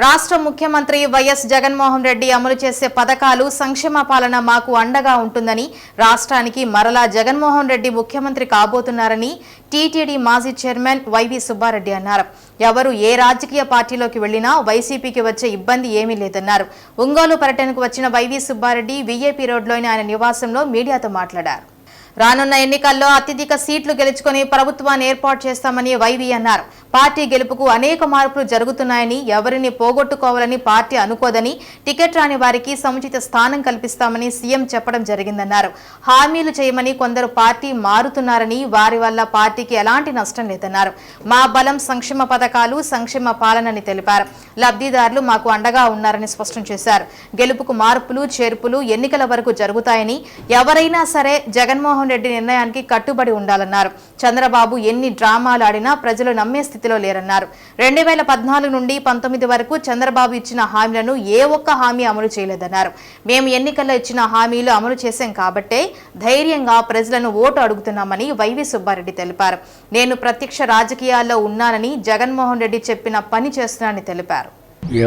రాష్ట్ర ముఖ్యమంత్రి వైఎస్ జగన్మోహన్ రెడ్డి అమలు చేసే పథకాలు సంక్షేమ పాలన మాకు అండగా ఉంటుందని రాష్ట్రానికి మరలా జగన్మోహన్ రెడ్డి ముఖ్యమంత్రి కాబోతున్నారని టీటీడీ మాజీ చైర్మన్ వైవి సుబ్బారెడ్డి అన్నారు. ఎవరు ఏ రాజకీయ పార్టీలోకి వెళ్ళినా వైసీపీకి వచ్చే ఇబ్బంది ఏమీ లేదన్నారు. ఒంగోలు పర్యటనకు వచ్చిన వైవి సుబ్బారెడ్డి వీఏపీ రోడ్లోని ఆయన నివాసంలో మీడియాతో మాట్లాడారు. రానున్న ఎన్నికల్లో అత్యధిక సీట్లు గెలుచుకొని ప్రభుత్వాన్ని ఏర్పాటు చేస్తామని వైవి అన్నారు. పార్టీ గెలుపుకు అనేక మార్పులు జరుగుతున్నాయని ఎవరిని పోగొట్టుకోవాలని పార్టీ అనుకోదని టికెట్ రాని వారికి సముచిత స్థానం కల్పిస్తామని సీఎం చెప్పడం జరిగిందన్నారు. హామీలు చేయమని కొందరు పార్టీ మారుతున్నారని వారి వల్ల పార్టీకి ఎలాంటి నష్టం లేదన్నారు. మా బలం సంక్షేమ పథకాలు సంక్షేమ పాలనని తెలిపారు. లబ్ధిదారులు మాకు అండగా ఉన్నారని స్పష్టం చేశారు. గెలుపుకు మార్పులు చేర్పులు ఎన్నికల వరకు జరుగుతాయని ఎవరైనా సరే జగన్మోహన్ రెడ్డి నిర్ణయానికి కట్టుబడి ఉండాలన్నారు. చంద్రబాబు ఎన్ని డ్రామాలు ఆడినా ప్రజలు నమ్మే స్థితిలో లేరన్నారు. రెండు వేల పద్నాలుగు నుండి పంతొమ్మిది వరకు చంద్రబాబు ఇచ్చిన హామీలను ఏ ఒక్క హామీ అమలు చేయలేదన్నారు. మేము ఎన్నికల్లో ఇచ్చిన హామీలు అమలు చేశాం కాబట్టే ధైర్యంగా ప్రజలను ఓటు అడుగుతున్నామని వైవి సుబ్బారెడ్డి తెలిపారు. నేను ప్రత్యక్ష రాజకీయాల్లో ఉన్నానని జగన్మోహన్ రెడ్డి చెప్పిన పని చేస్తున్నానని తెలిపారు.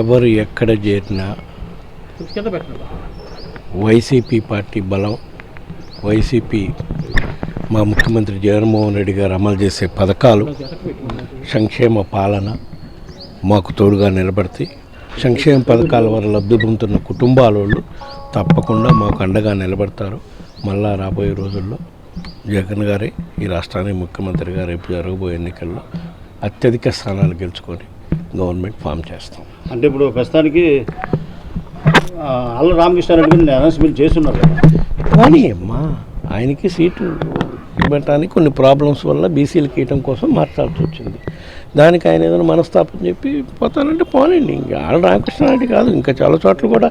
ఎవరు ఎక్కడ చేరినా వైసీపీ పార్టీ బలం వైసీపీ మా ముఖ్యమంత్రి జగన్మోహన్ రెడ్డి గారు అమలు చేసే పథకాలు సంక్షేమ పాలన మాకు తోడుగా నిలబడతాయి. సంక్షేమ పథకాల వల్ల లబ్ధి పొందుతున్న కుటుంబాల వాళ్ళు తప్పకుండా మాకు అండగా నిలబడతారు. మళ్ళా రాబోయే రోజుల్లో జగన్ గారే ఈ రాష్ట్రానికి ముఖ్యమంత్రిగా రేపు జరగబోయే ఎన్నికల్లో అత్యధిక స్థానాలు గెలుచుకొని గవర్నమెంట్ ఫామ్ చేస్తాం. అంటే ఇప్పుడు ప్రస్తుతానికి అల్ల రామకృష్ణారెడ్డి గారిని అనౌన్స్మెంట్ చేస్తున్నారు కదా. కానీ అమ్మా ఆయనకి సీటు ఇవ్వటానికి కొన్ని ప్రాబ్లమ్స్ వల్ల బీసీలకు ఇవ్వటం కోసం మాట్లాడుతూ వచ్చింది. దానికి ఆయన ఏదైనా మనస్తాపం చెప్పి పోతానంటే పోనండి ఇంకా ఆడ రామకృష్ణారెడ్డి కాదు ఇంకా చాలా చోట్ల కూడా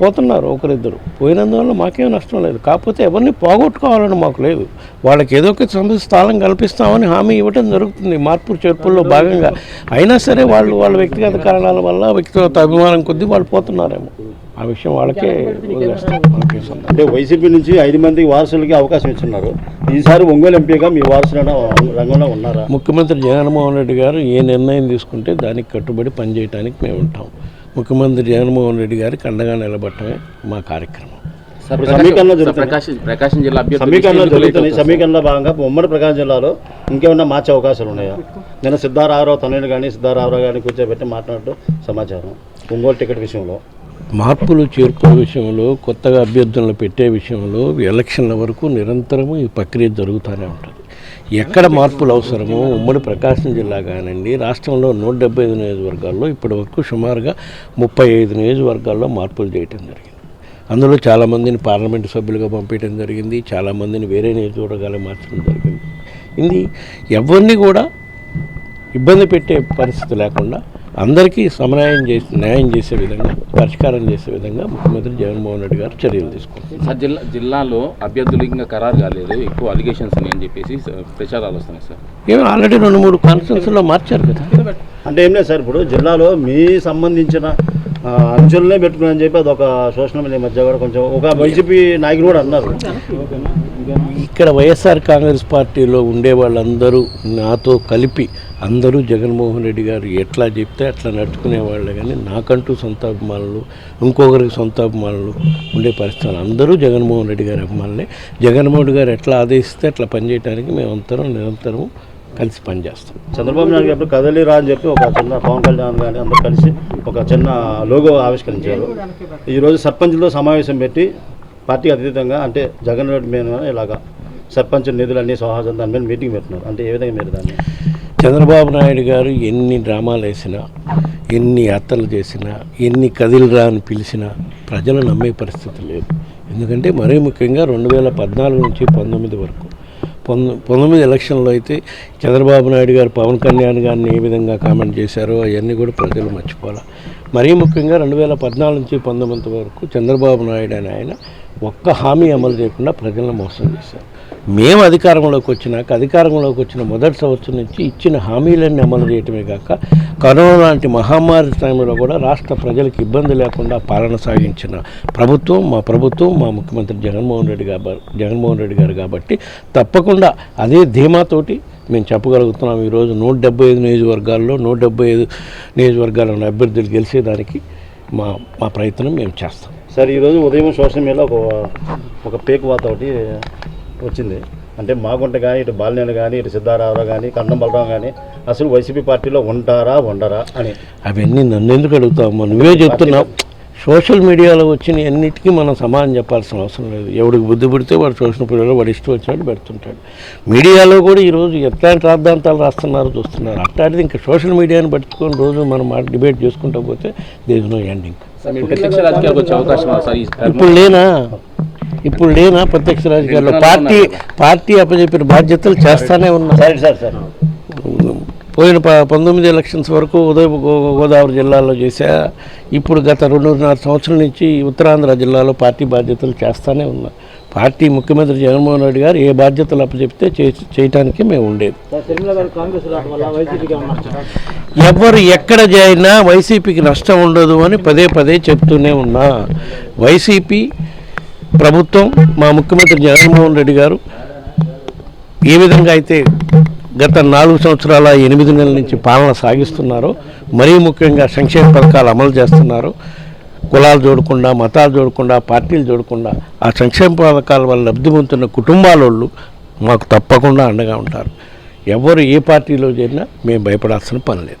పోతున్నారు ఒకరిద్దరు. పోయినందువల్ల మాకేం నష్టం లేదు. కాకపోతే ఎవరిని పోగొట్టుకోవాలని మాకు లేదు. వాళ్ళకి ఏదో ఒక స్థానం కల్పిస్తామని హామీ ఇవ్వడం జరుగుతుంది. మార్పు చేర్పుల్లో భాగంగా. అయినా సరే వాళ్ళు వాళ్ళ వ్యక్తిగత కారణాల వల్ల వ్యక్తిగత అభిమానం కొద్దీ వాళ్ళు పోతున్నారేమో. ఆ విషయం వాళ్ళకే అంటే వైసీపీ నుంచి ఐదు మంది వారసులకి అవకాశం ఇస్తున్నారు ఈసారి ఒంగోలు ఎంపీగా మీ వారసులైన రంగంలో ఉన్నారా? ముఖ్యమంత్రి జగన్మోహన్ రెడ్డి గారు ఏ నిర్ణయం తీసుకుంటే దానికి కట్టుబడి పనిచేయడానికి మేము ఉంటాం ముఖ్యమంత్రి జగన్మోహన్ రెడ్డి గారికి అండగా నిలబడటమే మా కార్యక్రమం. జరుగుతుంది ప్రకాశం జిల్లా సమీకరణలో సమీకరణలో భాగంగా ఉమ్మడి ప్రకాశం జిల్లాలో ఇంకేమన్నా మార్చే అవకాశాలు ఉన్నాయా? నేను సిద్ధారామరావు తనయుడు కానీ సిద్ధారామరావు గారిని కూర్చోబెట్టి మాట్లాడుతూ సమాచారం. ఒంగోలు టికెట్ విషయంలో. మార్పులు చేర్పుల విషయంలో కొత్తగా అభ్యర్థులను పెట్టే విషయంలో ఎలక్షన్ల వరకు నిరంతరము ఈ ప్రక్రియ జరుగుతూనే ఉంటుంది. ఎక్కడ మార్పులు అవసరమో ఉమ్మడి ప్రకాశం జిల్లా కానివ్వండి రాష్ట్రంలో నూట డెబ్బై ఐదు నియోజకవర్గాల్లో ఇప్పటి వరకు సుమారుగా ముప్పై ఐదు నియోజకవర్గాల్లో మార్పులు చేయటం జరిగింది. అందులో చాలామందిని పార్లమెంటు సభ్యులుగా పంపించడం జరిగింది చాలామందిని వేరే నియోజకవర్గాలు మార్చడం జరిగింది. ఇది ఎవరిని కూడా ఇబ్బంది పెట్టే పరిస్థితి లేకుండా అందరికీ సమన్వయం చేసి న్యాయం చేసే విధంగా పరిష్కారం చేసే విధంగా ముఖ్యమంత్రి జగన్మోహన్ రెడ్డి గారు చర్యలు తీసుకుంటారు సార్ జిల్లా జిల్లాలో అభ్యర్థులు ఇంకా ఖరారు కాలేదు. ఎక్కువ అలిగేషన్స్ ఉన్నాయని చెప్పేసి ప్రచారాలు వస్తున్నాయి సార్. ఏమో ఆల్రెడీ రెండు మూడు కాన్ఫరెన్స్లో మార్చారు కదా. అంటే ఏం లేదు సార్ ఇప్పుడు జిల్లాలో మీ సంబంధించిన అంచులనే పెట్టుకుని చెప్పి అది ఒక సోషల్ మీడియా మధ్య కూడా కొంచెం. ఒక వైసీపీ నాయకులు కూడా అన్నారు. ఇక్కడ వైఎస్ఆర్ కాంగ్రెస్ పార్టీలో ఉండే వాళ్ళందరూ నాతో కలిపి అందరూ జగన్మోహన్ రెడ్డి గారు ఎట్లా చెప్తే అట్లా నడుచుకునే వాళ్ళే కానీ నాకంటూ సొంత అభిమానులు ఇంకొకరికి సొంత అభిమానులు ఉండే పరిస్థితులు అందరూ జగన్మోహన్ రెడ్డి గారి అభిమానులే. జగన్మోహన్ గారు ఎట్లా ఆదేశిస్తే అట్లా పనిచేయడానికి మేము అందరం నిరంతరం కలిసి పనిచేస్తాం. చంద్రబాబు నాయుడు గారు కదలి రా అని చెప్పి ఒక చిన్న పవన్ కళ్యాణ్ కానీ అందరూ కలిసి ఒక చిన్న లోగో ఆవిష్కరించారు. ఈరోజు సర్పంచ్లతో సమావేశం పెట్టి పార్టీకి అతీతంగా అంటే జగన్ రెడ్డి మీద ఇలాగా సర్పంచ్ నిధులన్నీ సహజం దాని మీద మీటింగ్ పెట్టినారు అంటే ఏ విధంగా మీరు దాన్ని? చంద్రబాబు నాయుడు గారు ఎన్ని డ్రామాలు వేసినా ఎన్ని యాత్రలు చేసినా ఎన్ని కదిలిరా అని పిలిచినా ప్రజలు నమ్మే పరిస్థితి లేదు. ఎందుకంటే మరీ ముఖ్యంగా రెండు వేల పద్నాలుగు నుంచి పంతొమ్మిది వరకు పంతొమ్మిది ఎలక్షన్లో అయితే చంద్రబాబు నాయుడు గారు పవన్ కళ్యాణ్ గారిని ఏ విధంగా కామెంట్ చేశారో అవన్నీ కూడా ప్రజలు మర్చిపోవాలి. మరీ ముఖ్యంగా రెండు వేల పద్నాలుగు నుంచి పంతొమ్మిది వరకు చంద్రబాబు నాయుడు అని ఆయన ఒక్క హామీ అమలు చేయకుండా ప్రజలను మోసం చేశారు. మేము అధికారంలోకి వచ్చినాక అధికారంలోకి వచ్చిన మొదటి సంవత్సరం నుంచి ఇచ్చిన హామీలన్నీ అమలు చేయటమే కాక కరోనా లాంటి మహమ్మారి టైంలో కూడా రాష్ట్ర ప్రజలకు ఇబ్బంది లేకుండా పాలన సాగించిన ప్రభుత్వం మా ప్రభుత్వం మా ముఖ్యమంత్రి జగన్మోహన్ రెడ్డి గారు జగన్మోహన్ రెడ్డి గారు కాబట్టి తప్పకుండా అదే ధీమాతోటి మేము చెప్పగలుగుతున్నాం. ఈరోజు నూట డెబ్బై ఐదు నియోజకవర్గాల్లో నూట డెబ్బై ఐదు నియోజకవర్గాల అభ్యర్థులు గెలిచేదానికి మా మా ప్రయత్నం మేము చేస్తాం. సార్ ఈరోజు ఉదయం సోషల్ మీడియాలో ఒక ఒక పేక్ వాత ఒకటి వచ్చింది. అంటే మాగుంట కానీ ఇటు బాలినేని కానీ ఇటు సిద్ధారావు కానీ కండం బలరాం కానీ అసలు వైసీపీ పార్టీలో ఉంటారా ఉండరా అని. అవన్నీ నన్ను ఎందుకు అడుగుతావు? నువ్వే చెప్తున్నావు. సోషల్ మీడియాలో వచ్చిన అన్నిటికీ మనం సమాధానం చెప్పాల్సిన అవసరం లేదు. ఎవడికి బుద్ధి పుడితే వాడు సోషల్ మీడియాలో వాడు ఇష్టం వచ్చినట్టు పెడుతుంటాడు. మీడియాలో కూడా ఈరోజు ఎట్లాంటి రాద్ధాంతాలు రాస్తున్నారో చూస్తున్నారు. అట్లాంటిది ఇంకా సోషల్ మీడియాని పట్టుకొని రోజు మనం డిబేట్ చేసుకుంటూ పోతే దేజ్ నో ఎండింగ్ ఇప్పుడు లేనా ఇప్పుడు లేనా ప్రత్యక్ష రాజకీయాల్లో? పార్టీ పార్టీ అప్పచెప్పిన బాధ్యతలు చేస్తానే ఉన్నా సరే సార్ సార్. పోయిన ప పంతొమ్మిది ఎలక్షన్స్ వరకు ఉదయ గోదావరి జిల్లాలో చేశా. ఇప్పుడు గత రెండున్నర సంవత్సరాల నుంచి ఉత్తరాంధ్ర జిల్లాలో పార్టీ బాధ్యతలు చేస్తానే ఉన్నా. పార్టీ ముఖ్యమంత్రి జగన్మోహన్ రెడ్డి గారు ఏ బాధ్యతలు అప్పచెప్తే చేయటానికి మేము ఉండేది. ఎవరు ఎక్కడ చేరినా వైసీపీకి నష్టం ఉండదు అని పదే పదే చెప్తూనే ఉన్నా. వైసీపీ ప్రభుత్వం మా ముఖ్యమంత్రి జగన్మోహన్ రెడ్డి గారు ఏ విధంగా అయితే గత నాలుగు సంవత్సరాల ఎనిమిది నెలల నుంచి పాలన సాగిస్తున్నారో మరీ ముఖ్యంగా సంక్షేమ పథకాలు అమలు చేస్తున్నారు కులాలు చూడకుండా మతాలు చూడకుండా పార్టీలు చూడకుండా ఆ సంక్షేమ పథకాల వల్ల లబ్ధి పొందుతున్న కుటుంబాలోళ్ళు మాకు తప్పకుండా అండగా ఉంటారు. ఎవరు ఏ పార్టీలో చేరినా మేము భయపడాల్సిన పని లేదు.